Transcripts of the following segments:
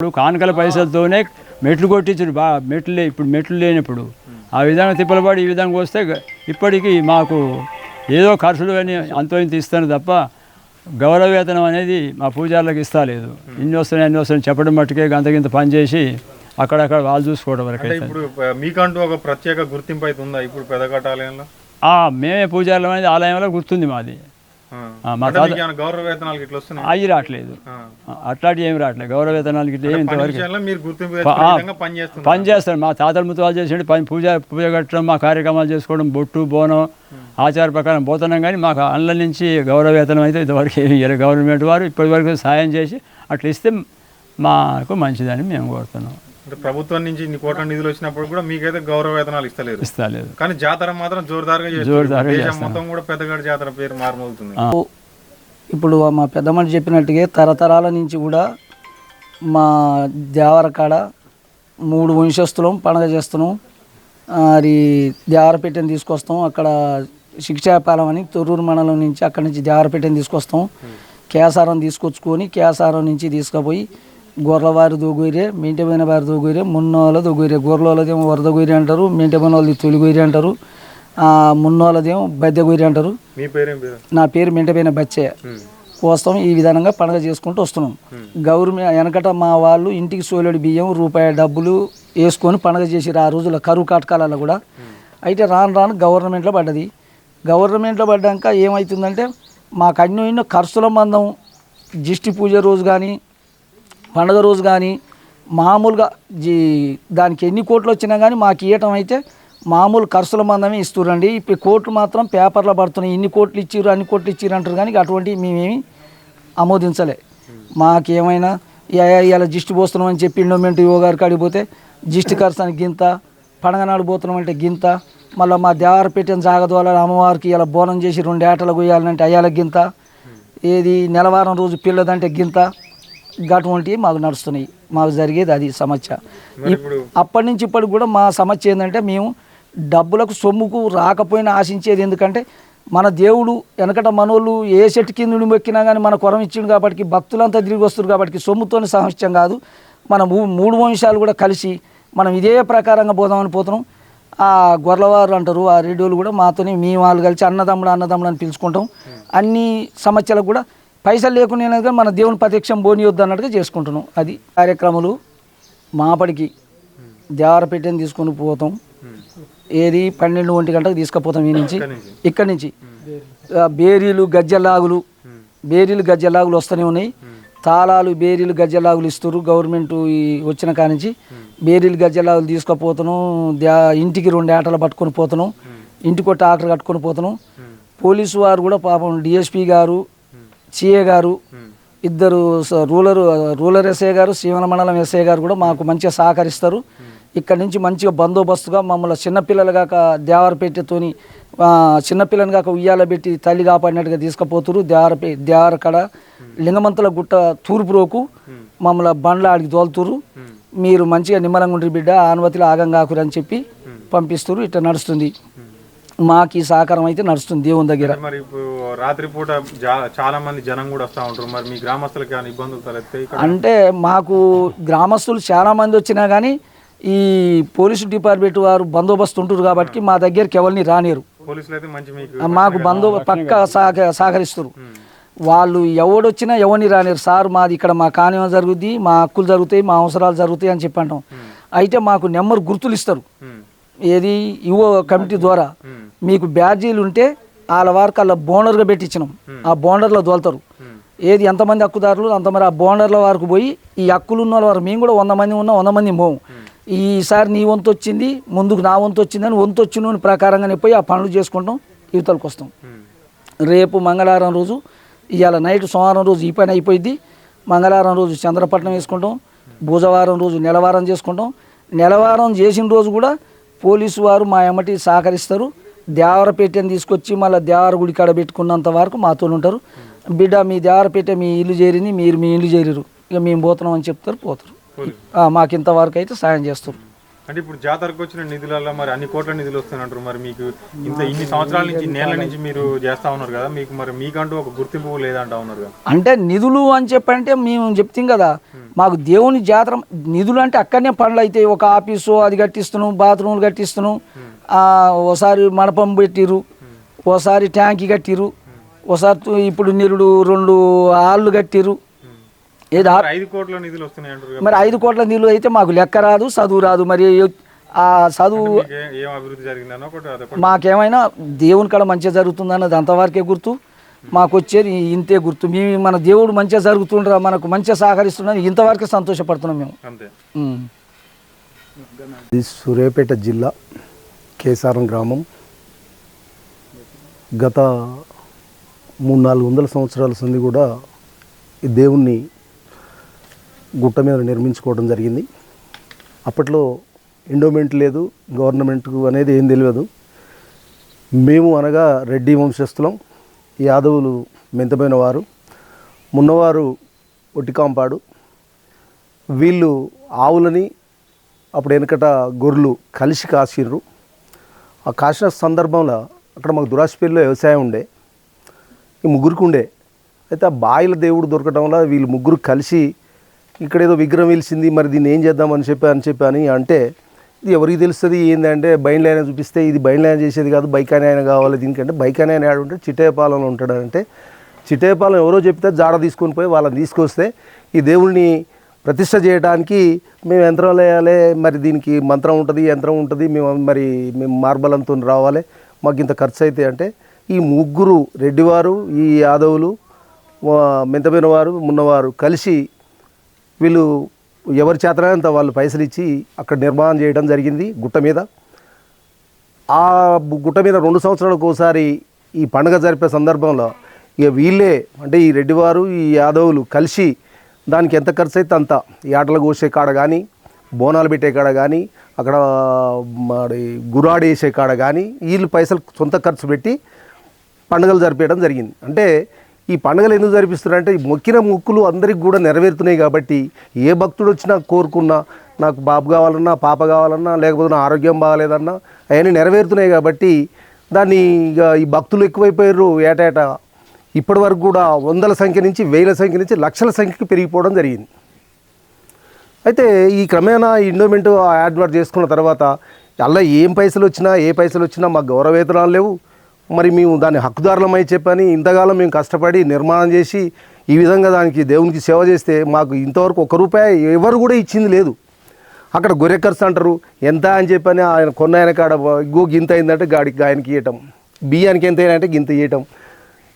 ఇప్పుడు కానుకల పైసలతోనే మెట్లు కొట్టించారు బా మెట్లు లే- ఇప్పుడు మెట్లు లేనప్పుడు. ఆ విధంగా తిప్పలబడి ఈ విధంగా వస్తే ఇప్పటికీ మాకు ఏదో ఖర్చులు అని అంతో ఇంత ఇస్తాను తప్ప గౌరవ వేతనం అనేది మా పూజారులకు ఇస్తలేదు ఇన్ని వస్తున్నాయి అన్ని వస్తున్నాయి చెప్పడం మట్టుకే గంతకింత పని చేసి అక్కడక్కడ వాళ్ళు చూసుకోవడం వరకు ఇప్పుడు మీకంటూ ఒక ప్రత్యేక గుర్తింపు అయితే ఉందా ఇప్పుడు పెదకట్ట ఆలయంలో ఆ, మేమే పూజారులం అనేది ఆలయంలో గుర్తుంది మాది. మా అంటే తాత మీకు ఏమైనా గౌరవ వేతనాలు ఇట్లా వస్తున్నాయి? అవి రావట్లేదు. అట్లాంటివి ఏమి రావట్లేదు. గౌరవ వేతనాలకి ఇట్లా ఏమి పని ఇంతవరకు పని చేస్తారు. మా తాతల ముత్తాలు చేసేది పని పూజ పూజ కట్టడం మా కార్యక్రమాలు చేసుకోవడం బొట్టు బోనం ఆచార ప్రకారం పోతున్నాం కానీ మాకు అండ్ల నుంచి గౌరవ వేతనం అయితే ఇంతవరకు ఏమి గవర్నమెంట్ వారు ఇప్పటివరకు సాయం చేసి అట్లా ఇస్తే మాకు మంచిదని మేము కోరుతున్నాం. అంటే ప్రభుత్వం నుంచి ఇన్ని కోట్ల నిధులు వచ్చినప్పుడు కూడా మీకైతే గౌరవ వేతనాలు ఇస్తలేరు. ఇస్తలేదు కానీ జాతర మాత్రం జోరుదారుగా. జోరుదారుగా దేశం. మొత్తం కూడా పెద్దగడ జాతర పేరు మారుమోగుతుంది ఇప్పుడు మా పెద్ద మనిషి చెప్పినట్టుగా తరతరాల నుంచి కూడా మా దేవరకాడ మూడు వంశస్థులం పండగ చేస్తున్నాం. అది దేవరపేటని తీసుకొస్తాం. అక్కడ శిక్షాపాలెం అని తొర్రూరు మండలం నుంచి అక్కడి నుంచి దేవరపేటని తీసుకొస్తాం. కేసారం తీసుకొచ్చుకొని కేసారం నుంచి తీసుకుపోయి గొర్రెవారి దొగురే మెంటమైన వారి దొగురే మున్నోళ్ళ దొగురే గొర్రెలదేమో వరద గొయ్యి అంటారు మెంటమైన వాళ్ళది తొలి గొయ్యి అంటారు. ఆ, మున్నోళ్ళదేమో బద్దె గొయ్యి అంటారు. మీ పేరేం పేరు? నా పేరు మెంటపైన బచ్చయ్య ఉమ్. కోస్తాం ఈ విధంగా పండగ చేసుకుంటూ వస్తున్నాం. గవర్నమెంట్ వెనకట మా వాళ్ళు ఇంటికి సోలేడు బియ్యం రూపాయి డబ్బులు వేసుకొని పండగ చేసిరు ఆ రోజుల కరువు కాటకాలలో కూడా. అయితే రాను రాను గవర్నమెంట్లో పడ్డది. గవర్నమెంట్లో పడ్డాక ఏమవుతుందంటే మాకు అన్ని ఎన్నో ఖర్చుల మందం జిష్టి పూజ రోజు కానీ పండగ రోజు కానీ మామూలుగా జీ దానికి ఎన్ని కోట్లు వచ్చినా కానీ మాకు ఇవ్వటం అయితే మామూలు ఖర్చుల మందమే ఇస్తురండి ఇప్పుడు కోట్లు మాత్రం పేపర్లో పడుతున్నాయి. ఇన్ని కోట్లు ఇచ్చిర్రు అన్ని కోట్లు ఇచ్చిర్రు అంటారు కానీ అటువంటి మేమేమి ఆమోదించలే. మాకేమైనా ఇలా జిస్టు పోస్తున్నాం అని చెప్పి ఇండోమెంట్ యువ గారికి అడిగిపోతే జిస్టు అని గింత పండగ నాడు పోతున్నాం అంటే గింత మళ్ళీ మా దేవర పెట్టిన జాగదోళ అమ్మవారికి ఇలా బోనం చేసి రెండు ఏటలు కొయ్యాలంటే అయ్యాల గింత ఏది నెలవారం రోజు పిల్లదంటే గింత అటువంటివి మాకు నడుస్తున్నాయి. మాకు జరిగేది అది సమస్య. అప్పటి నుంచి ఇప్పటికి కూడా మా సమస్య ఏంటంటే మేము డబ్బులకు సొమ్ముకు రాకపోయినా ఆశించేది ఎందుకంటే మన దేవుడు వెనకట మనోళ్ళు ఏ చెట్టు కింద మొక్కినా కానీ మన కొరం ఇచ్చిండు కాబట్టి భక్తులంతా తిరిగి వస్తారు కాబట్టి సొమ్ముతోని సమస్య కాదు. మన మూడు వంశాలు కూడా కలిసి మనం ఇదే ప్రకారంగా పోదామని పోతున్నాం. ఆ గొర్రెవారు అంటారు ఆ రెడ్డిలు కూడా మాతోని మీ వాళ్ళు కలిసి అన్నదమ్ముడు అన్నదమ్ముడు అని పిలుచుకుంటాం. అన్ని సమస్యలకు కూడా పైసలు లేకుండా మన దేవుని ప్రత్యక్షం పోనీయొద్దు అన్నట్టుగా చేసుకుంటున్నాం. అది కార్యక్రమాలు మాపడికి దేవరపేటని తీసుకొని పోతాం. ఏది పన్నెండు ఒంటి గంటకు తీసుకుపోతాం ఈ నుంచి. ఇక్కడి నుంచి. బేరీలు గజ్జలాగులు. బేరీలు గజ్జలాగులు వస్తూనే ఉన్నాయి. తాళాలు బేరీలు గజ్జలాగులు ఇస్తారు గవర్నమెంట్ ఈ వచ్చిన కాడి నుంచి. బేరీలు గజ్జలాగులు తీసుకుపోతున్నాం. దా- ఇంటికి రెండు ఆటలు పట్టుకొని పోతున్నాం. ఇంటికి ఒక ఆటలు కట్టుకొని పోతున్నాం. పోలీసు వారు కూడా పాపం డిఎస్పి గారు సిఏ గారు ఇద్దరు రూలర్ రూలర్ ఎస్ఐ గారు శివన మండలం ఎస్ఐ గారు కూడా మాకు మంచిగా సహకరిస్తారు. ఇక్కడ నుంచి మంచిగా బందోబస్తుగా మమ్మల్ని చిన్నపిల్లలు కాక దేవరపేటతోని చిన్నపిల్లని కాక ఉయ్యాల పెట్టి తల్లి కాపాడినట్టుగా తీసుకుపోతురు. దేవరపే దేవరకడ లింగమంతుల గుట్ట తూర్పు రోకు మమ్మల్ని బండ్ల ఆడికి తోలుతురు. మీరు మంచిగా నిమ్మలంగా ఉండ్రి బిడ్డ ఆనుమతిలో ఆగం కాకురు అని చెప్పి పంపిస్తారు. ఇట్లా నడుస్తుంది. మాకు ఈ సహకారం అయితే నడుస్తుంది దేవుని దగ్గర. మరి ఇప్పుడు రాత్రిపూట చాలా మంది జనం కూడా వస్తూ ఉంటారు. మరి మీ గ్రామస్తులకి ఏమైనా ఇబ్బందులు తలెత్తాయి ఇక్కడ? అంటే మాకు గ్రామస్తులు చాలా మంది వచ్చినా కానీ ఈ పోలీసు డిపార్ట్మెంట్ వారు బందోబస్తు ఉంటారు కాబట్టి మా దగ్గరికి ఎవరిని రానియరు. పోలీసులు అయితే మంచి మీకు బందో పక్క సహక సహకరిస్తారు వాళ్ళు ఎవడొచ్చినా ఎవరిని రానియరు. సార్ మాది ఇక్కడ మా కానివం జరుగుద్ది మా హక్కులు జరుగుతాయి మా అవసరాలు జరుగుతాయి అని చెప్పి అంటాం. అయితే మాకు నెంబర్ గుర్తులు ఇస్తారు ఏది యువ కమిటీ ద్వారా ఉమ్, మీకు బ్యాడ్జీలు ఉంటే వాళ్ళ వారికి అలా బోనర్గా పెట్టించినాం. ఆ బోనర్లో దోలుతారు. ఉమ్, ఏది ఎంతమంది హక్కుదారులు అంతమంది ఆ బోండర్ల వరకు పోయి ఈ హక్కులు ఉన్న వారు మేము కూడా వంద మంది ఉన్నాం వంద మంది పోము ఈసారి నీ వంతు వచ్చింది ముందుకు నా వంతు వచ్చిందని వంతు వచ్చిన ప్రకారంగానే పోయి ఆ పనులు చేసుకుంటాం యువతలకు వస్తాం. రేపు మంగళవారం రోజు ఇవాళ నైట్ సోమవారం రోజు ఈ పని అయిపోయింది మంగళవారం రోజు చంద్రపట్నం వేసుకుంటాం. బుధవారం రోజు నెలవారం చేసుకుంటాం. నెలవారం చేసిన రోజు కూడా పోలీసు వారు మా ఎమ్మటి సహకరిస్తారు. దేవరపేటని తీసుకొచ్చి మళ్ళీ దేవర గుడి కాడ పెట్టుకున్నంత వరకు మాతో ఉంటారు. బిడ్డ మీ దేవరపేట మీ ఇల్లు చేరింది మీరు మీ ఇల్లు చేరిరు ఇక మేము పోతున్నాం అని చెప్తారు పోతారు. పోలీసు. ఆ, మాకు ఇంతవరకు అయితే సాయం చేస్తారు. అంటే ఇప్పుడు జాతరకు వచ్చిన నిధులలో మరి అన్ని కోట్ల నిధులు వస్తాయంటారు మరి మీకు ఇంత ఇన్ని సంవత్సరాల నుంచి నేల నుంచి మీరు చేస్తా ఉన్నారు కదా. మీకు మరి మీకంటూ ఒక గుర్తింపు లేదంటా ఉన్నారు కదా. అంటే నిధులు అని చెప్పంటే మేము చెప్తాం కదా. మాకు దేవుని జాతర నిధులు అంటే అక్కడనే పనులు అయితే ఒక ఆఫీసు అది కట్టిస్తున్నాం బాత్రూమ్లు కట్టిస్తున్నాం ఆ, ఓసారి మండపం పెట్టిరు ఓసారి ట్యాంకి కట్టిరు తు- ఇప్పుడు నిరుడు రెండు ఆళ్ళు కట్టిరు ఏది? ఐదు కోట్ల నిధులు వస్తున్నాయి అంటారు కదా. మరి ఐదు కోట్ల నిధులు అయితే మాకు లెక్క రాదు చదువు రాదు. మరి ఆ చదువు మాకేమైనా దేవుని కాడ మంచిగా జరుగుతుంది అన్నది అంతవరకే గుర్తు. మాకు వచ్చేది ఇంతే గుర్తు. మేము మన దేవుడు మంచిగా జరుగుతుండ్రా మనకు మంచిగా సహకరిస్తున్నాం ఇంతవరకే సంతోషపడుతున్నాం మేము. ఇది సూర్యాపేట జిల్లా కేసారం గ్రామం. గత మూడు నాలుగు వందల సంవత్సరాల సంది కూడా ఈ దేవుణ్ణి గుట్ట మీద నిర్మించుకోవడం జరిగింది. అప్పట్లో ఎండోమెంట్ లేదు గవర్నమెంట్ అనేది ఏం తెలియదు. మేము అనగా రెడ్డి వంశస్థులం యాదవులు మెంతమైన వారు. మున్నవారు ఒట్టికాంపాడు. వీళ్ళు ఆవులని అప్పుడు వెనకట గొర్రెలు కలిసి కాసిర్రు. ఆ కాసిన సందర్భంలో అక్కడ మాకు దురాసిపేరులో వ్యవసాయం ఉండే. ఈ ముగ్గురికి ఉండే. అయితే ఆ బాయిల దేవుడు దొరకడం వల్ల వీళ్ళు ముగ్గురు కలిసి ఇక్కడ ఏదో విగ్రహం వెలిసింది మరి దీన్ని ఏం చేద్దామని చెప్పి అని చెప్పి అని అంటే ఇది ఎవరికి తెలుస్తుంది ఏంటంటే బైండ్ లైన్ చూపిస్తే ఇది బైండ్ లైన్ చేసేది కాదు బైక్ అని ఆయన కావాలి దీనికంటే. బైక్ అని ఆయన ఆడు ఉంటే చిట్టేపాలెంలో ఉంటాడు అంటే చిట్టేపాలెం ఎవరో చెప్తే జాడ తీసుకొని పోయి వాళ్ళని తీసుకొస్తే ఈ దేవుణ్ణి ప్రతిష్ట చేయడానికి మేము యంత్రాలు వేయాలి మరి దీనికి మంత్రం ఉంటుంది యంత్రం ఉంటుంది మేము మరి మేము మార్బలంతో రావాలి మాకు ఇంత ఖర్చు అయితే అంటే ఈ ముగ్గురు రెడ్డివారు ఈ యాదవులు మెంతమైన వారు మున్నవారు కలిసి వీళ్ళు ఎవరి చేతనంత వాళ్ళు పైసలు ఇచ్చి అక్కడ నిర్మాణం చేయడం జరిగింది గుట్ట మీద. ఆ గుట్ట మీద రెండు సంవత్సరాలకు ఒకసారి ఈ పండుగ జరిపే సందర్భంలో ఇక వీళ్ళే అంటే ఈ రెడ్డివారు ఈ యాదవులు కలిసి దానికి ఎంత ఖర్చు అయితే అంత ఈ ఆటలు కోసే కాడ కానీ బోనాలు పెట్టే కాడ కానీ అక్కడ మరి గురాడు వేసే కాడ కానీ వీళ్ళు పైసలు సొంత ఖర్చు పెట్టి పండుగలు జరిపేయడం జరిగింది. అంటే ఈ పండుగలు ఎందుకు జరిపిస్తున్నారంటే ఈ మొక్కిన మొక్కులు అందరికి కూడా నెరవేరుతున్నాయి కాబట్టి ఏ భక్తుడు వచ్చినా కోరుకున్నా నాకు బాబు కావాలన్నా పాప కావాలన్నా లేకపోతే నా ఆరోగ్యం బాగాలేదన్నా అవన్నీ నెరవేరుతున్నాయి కాబట్టి దాన్ని ఇక ఈ భక్తులు ఎక్కువైపోయారు ఏటేటా ఇప్పటి వరకు కూడా వందల సంఖ్య నుంచి వేల సంఖ్య నుంచి లక్షల సంఖ్యకి పెరిగిపోవడం జరిగింది. అయితే ఈ క్రమేణా ఈ ఇండోమెంట్ యాడ్వర్ట్ చేసుకున్న తర్వాత అలా ఏం పైసలు వచ్చినా ఏ పైసలు వచ్చినా మాకు గౌరవేతనాలు లేవు. మరి మేము దాని హక్కుదారులమై చెప్పని ఇంతకాలం మేము కష్టపడి నిర్మాణం చేసి ఈ విధంగా దానికి దేవునికి సేవ చేస్తే మాకు ఇంతవరకు ఒక రూపాయి ఎవరు కూడా ఇచ్చింది లేదు. అక్కడ గొర్రె అంటారు ఎంత అని చెప్పని ఆయన కొన్న ఆయన కాడ ఇగో గింత అయిందంటే గాడికి ఆయనకి ఇవ్వటం బియ్యానికి ఎంత అయినంటే గింత ఇవ్వటం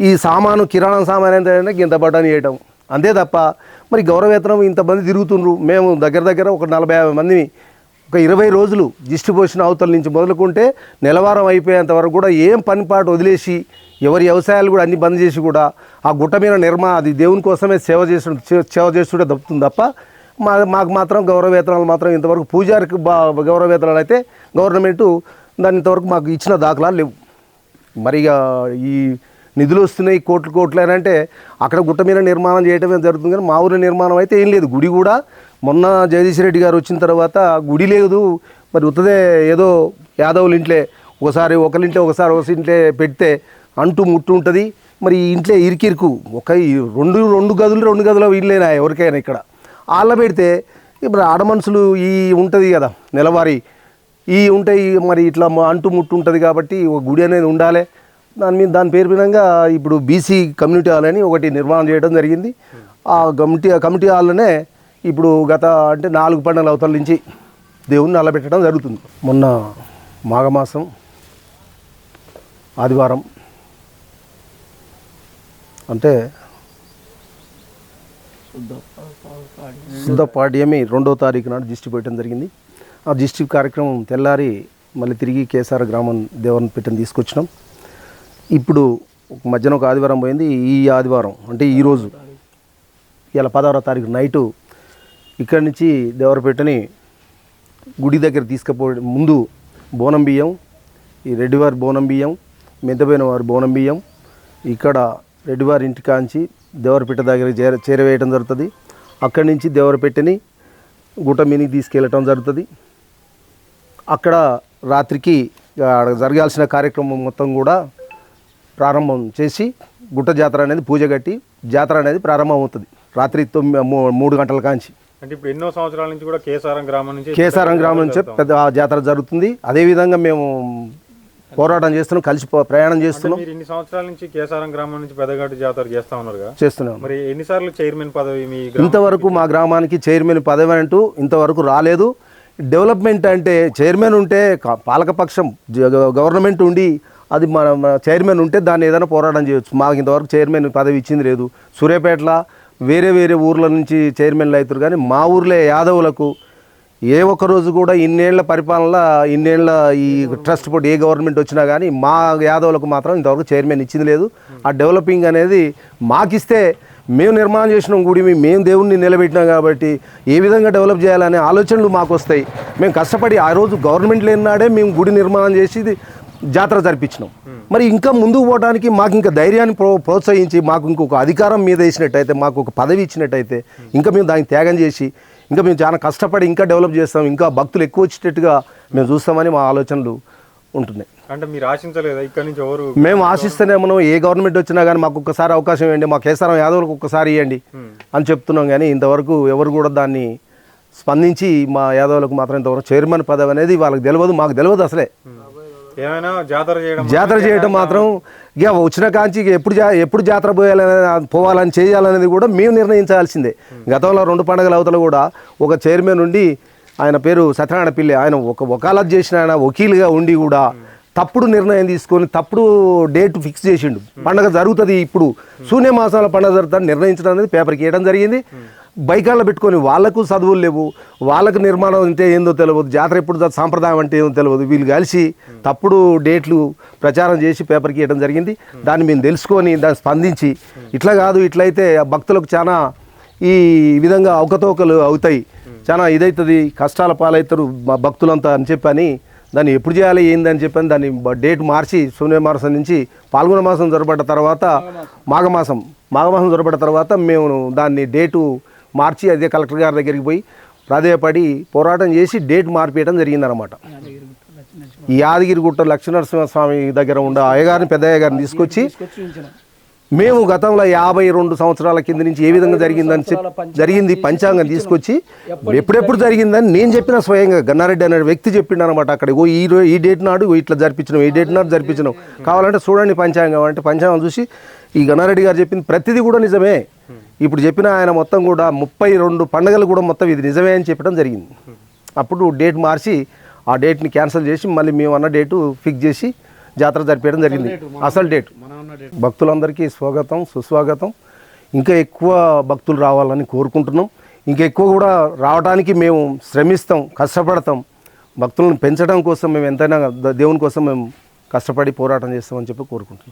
ఈ సామాను కిరాణా సామాన్ ఎంత అయినా గింత బట్టని ఇవ్వటం అంతే తప్ప మరి గౌరవేతనం ఇంతమంది తిరుగుతుండ్రు. మేము దగ్గర దగ్గర ఒక నలభై యాభై మందిని ఒక ఇరవై రోజులు దిష్టి పోసిన అవతల నుంచి మొదలుకుంటే నెలవారం అయిపోయేంత వరకు కూడా ఏం పనిపాటు వదిలేసి ఎవరి వ్యవసాయాలు కూడా అన్ని బంద్ చేసి కూడా ఆ గుట్ట మీద నిర్మా అది దేవుని కోసమే సేవ చేసు సేవ చేస్తుంటే దప్పుతుంది తప్ప మా మాకు మాత్రం గౌరవవేతనాలు మాత్రం ఇంతవరకు పూజారికి బా గౌరవవేతనాలు అయితే గవర్నమెంటు దాని ఇంతవరకు మాకు ఇచ్చిన దాఖలాలు లేవు. మరి ఈ నిధులు వస్తున్నాయి కోట్లు కోట్లు అని అంటే అక్కడ గుట్ట మీద నిర్మాణం చేయటమే జరుగుతుంది కానీ మా ఊరి నిర్మాణం అయితే ఏం లేదు. గుడి కూడా మొన్న జగదీష్ రెడ్డి గారు వచ్చిన తర్వాత గుడి లేదు. మరి ఉత్తదే ఏదో యాదవుల ఇంట్లే ఒకసారి ఒకరింట్లో ఒకసారి ఒక ఇంట్లో పెడితే అంటూ ముట్టు ఉంటుంది. మరి ఈ ఇంట్లో ఇరికిరుకు ఒక ఈ రెండు రెండు గదులు రెండు గదులు ఇల్లేనా ఎవరికైనా ఇక్కడ? వాళ్ళ పెడితే ఇప్పుడు ఆడమనుషులు ఈ ఉంటుంది కదా నెలవారీ. ఈ ఉంటాయి మరి ఇట్లా అంటు ముట్టు ఉంటుంది కాబట్టి ఒక గుడి అనేది ఉండాలి. దాని మీద దాని పేరు విధంగా ఇప్పుడు బీసీ కమ్యూనిటీ హాల్ అని ఒకటి నిర్మాణం చేయడం జరిగింది. ఆ కమిటీ కమిటీ హాల్లోనే ఇప్పుడు గత అంటే నాలుగు పండుగల అవతల నుంచి దేవుణ్ణి అలబెట్టడం జరుగుతుంది. మొన్న మాఘమాసం ఆదివారం అంటే శుద్ధ పాడ్యమి రెండో తారీఖు నాడు దిష్టి పెట్టడం జరిగింది. ఆ దిష్టి కార్యక్రమం తెల్లారి మళ్ళీ తిరిగి కేసార గ్రామం దేవన్ పెట్టని తీసుకొచ్చినాం. ఇప్పుడు మధ్యాహ్నం ఒక ఆదివారం పోయింది ఈ ఆదివారం అంటే ఈరోజు ఇలా పదహారో తారీఖు నైటు ఇక్కడి నుంచి దేవరపేటని గుడి దగ్గర తీసుకుపో ముందు బోనం బియ్యం ఈ రెడ్డివారి బోనం బియ్యం మెంతపోయిన వారి బోనం బియ్యం ఇక్కడ రెడ్డివారి ఇంటి కాంచి దేవరపేట దగ్గర చేర చేరవేయటం జరుగుతుంది. అక్కడి నుంచి దేవరపేటని గుట్ట మీనికి తీసుకెళ్ళటం జరుగుతుంది. అక్కడ రాత్రికి జరగాల్సిన కార్యక్రమం మొత్తం కూడా ప్రారంభం చేసి గుట్ట జాతర అనేది పూజ కట్టి జాతర అనేది ప్రారంభం అవుతుంది. రాత్రి తొమ్మిది మూడు గంటల కాంచి. అంటే ఇప్పుడు ఎన్నో సంవత్సరాల నుంచి కూడా కేసారం గ్రామం నుంచి కేసారం గ్రామం నుంచి పెద్ద జాతర జరుగుతుంది. అదేవిధంగా మేము పోరాటం చేస్తున్నాం కలిసి ప్రయాణం చేస్తున్నాం. ఇన్ని సంవత్సరాల నుంచి కేసారం గ్రామం నుంచి పెద్దగట్టు జాతర చేస్తా ఉన్నారు చేస్తున్నాం. మరి ఎన్నిసార్లు చైర్మన్ పదవి మీ ఇంతవరకు మా గ్రామానికి చైర్మన్ పదవి అంటూ ఇంతవరకు రాలేదు. డెవలప్మెంట్ అంటే చైర్మన్ ఉంటే పాలకపక్షం గవర్నమెంట్ ఉండి అది మన చైర్మన్ ఉంటే దాన్ని ఏదైనా పోరాటం చేయొచ్చు. మాకు ఇంతవరకు చైర్మన్ పదవి ఇచ్చింది లేదు. సూర్యాపేటల వేరే వేరే ఊర్ల నుంచి చైర్మన్లు అవుతారు కానీ మా ఊర్లో యాదవులకు ఏ ఒక్క రోజు కూడా ఇన్నేళ్ళ పరిపాలన ఇన్నేళ్ళ ఈ ట్రస్ట్ బోర్డు ఏ గవర్నమెంట్ వచ్చినా కానీ మా యాదవులకు మాత్రం ఇంతవరకు చైర్మన్ ఇచ్చింది లేదు. ఆ డెవలపింగ్ అనేది మాకిస్తే మేము నిర్మాణం చేసినాం గుడి మేము దేవుణ్ణి నిలబెట్టినాం కాబట్టి ఏ విధంగా డెవలప్ చేయాలనే ఆలోచనలు మాకు వస్తాయి మేము కష్టపడి ఆ రోజు గవర్నమెంట్ లేని నాడే మేము గుడి నిర్మాణం చేసి జాతర జరిపించినాం. మరి ఇంకా ముందుకు పోవడానికి మాకు ఇంకా ధైర్యాన్ని ప్రో ప్రోత్సహించి మాకు ఇంకొక అధికారం మీద వేసినట్టయితే మాకు ఒక పదవి ఇచ్చినట్టయితే ఇంకా మేము దానికి త్యాగం చేసి ఇంకా మేము చాలా కష్టపడి ఇంకా డెవలప్ చేస్తాం ఇంకా భక్తులు ఎక్కువ వచ్చేటట్టుగా మేము చూస్తామని మా ఆలోచనలు ఉంటున్నాయి. అంటే మీరు ఆశించలేదా? ఇక్కడ నుంచి ఎవరు మేము ఆశిస్తేనే మనం ఏ గవర్నమెంట్ వచ్చినా కానీ మాకు ఒక్కసారి అవకాశం ఇవ్వండి మా కేసారం యాదవులకు ఒక్కసారి ఇవ్వండి అని చెప్తున్నాం కానీ ఇంతవరకు ఎవరు కూడా దాన్ని స్పందించి మా యాదవులకు మాత్రం ఇంతవరకు చైర్మన్ పదవి అనేది వాళ్ళకి తెలియదు మాకు తెలియదు అసలే. ఏమైనా జాతర చేయడం జాతర మాత్రం ఇక వచ్చిన కాంచి ఎప్పుడు జా ఎప్పుడు జాతర పోయాలని పోవాలని చేయాలనేది కూడా మేము నిర్ణయించాల్సిందే. గతంలో రెండు పండుగల అవతల కూడా ఒక చైర్మన్ ఉండి ఆయన పేరు సత్యనారాయణ పిల్లి. ఆయన ఒక వకాలత్ చేసిన ఆయన వకీలుగా ఉండి కూడా తప్పుడు నిర్ణయం తీసుకొని తప్పుడు డేట్ ఫిక్స్ చేసిండు. పండగ జరుగుతుంది ఇప్పుడు. శూన్య మాసాల పండగ జరుగుతుంది నిర్ణయించడం అనేది పేపర్కి వేయడం జరిగింది. బైకాల్లో పెట్టుకొని వాళ్ళకు చదువులు లేవు వాళ్ళకు నిర్మాణం అంటే ఏందో తెలియదు జాతర ఎప్పుడు సాంప్రదాయం అంటే ఏందో తెలియదు వీళ్ళు కలిసి తప్పుడు డేట్లు ప్రచారం చేసి పేపర్కి ఇవ్వడం జరిగింది. దాన్ని మేము తెలుసుకొని దాన్ని స్పందించి ఇట్లా కాదు ఇట్లయితే ఆ భక్తులకు చాలా ఈ విధంగా అవకతవకలు అవుతాయి. చాలా ఇదవుతుంది కష్టాల పాలవుతారు మా భక్తులంతా అని చెప్పని దాన్ని ఎప్పుడు చేయాలి ఏందని చెప్పని దాన్ని డేట్ మార్చి శూన్య మాసం నుంచి పాల్గొన మాసం జరపడ్డ తర్వాత మాఘమాసం. మాఘమాసం జరపడ్డ తర్వాత మేము దాన్ని డేటు మార్చి అదే కలెక్టర్ గారి దగ్గరికి పోయి ప్రాధేయపడి పోరాటం చేసి డేట్ మార్పియడం జరిగిందనమాట ఈ యాదగిరిగుట్ట లక్ష్మీనరసింహస్వామి దగ్గర ఉన్న అయ్యగారిని పెద్ద అయ్యగారిని తీసుకొచ్చి మేము గతంలో యాభై రెండు సంవత్సరాల కింద నుంచి ఏ విధంగా జరిగిందని చెప్పి జరిగింది పంచాంగం తీసుకొచ్చి ఎప్పుడెప్పుడు జరిగిందని నేను చెప్పిన స్వయంగా గన్నారెడ్డి అనే వ్యక్తి చెప్పిండు అనమాట అక్కడ ఓ ఈ ఈ డేట్ నాడు ఇట్లా జరిపించినాం ఈ డేట్ నాడు జరిపించినాం. కావాలంటే చూడండి పంచాంగం. అంటే పంచాంగం చూసి ఈ గన్నారెడ్డి గారు చెప్పింది ప్రతిదీ కూడా నిజమే. ఇప్పుడు చెప్పిన ఆయన మొత్తం కూడా ముప్పై రెండు పండుగలు కూడా మొత్తం ఇది నిజమే అని చెప్పడం జరిగింది. అప్పుడు డేట్ మార్చి ఆ డేట్ని క్యాన్సిల్ చేసి మళ్ళీ మేము అన్న డేటు ఫిక్స్ చేసి జాతర జరిపేయడం జరిగింది. అసలు డేట్. భక్తులందరికీ స్వాగతం సుస్వాగతం. ఇంకా ఎక్కువ భక్తులు రావాలని కోరుకుంటున్నాం. ఇంకా ఎక్కువ కూడా రావడానికి మేము శ్రమిస్తాం కష్టపడతాం. భక్తులను పెంచడం కోసం మేము ఎంతైనా దేవుని కోసం మేము కష్టపడి పోరాటం చేస్తామని చెప్పి కోరుకుంటున్నాం.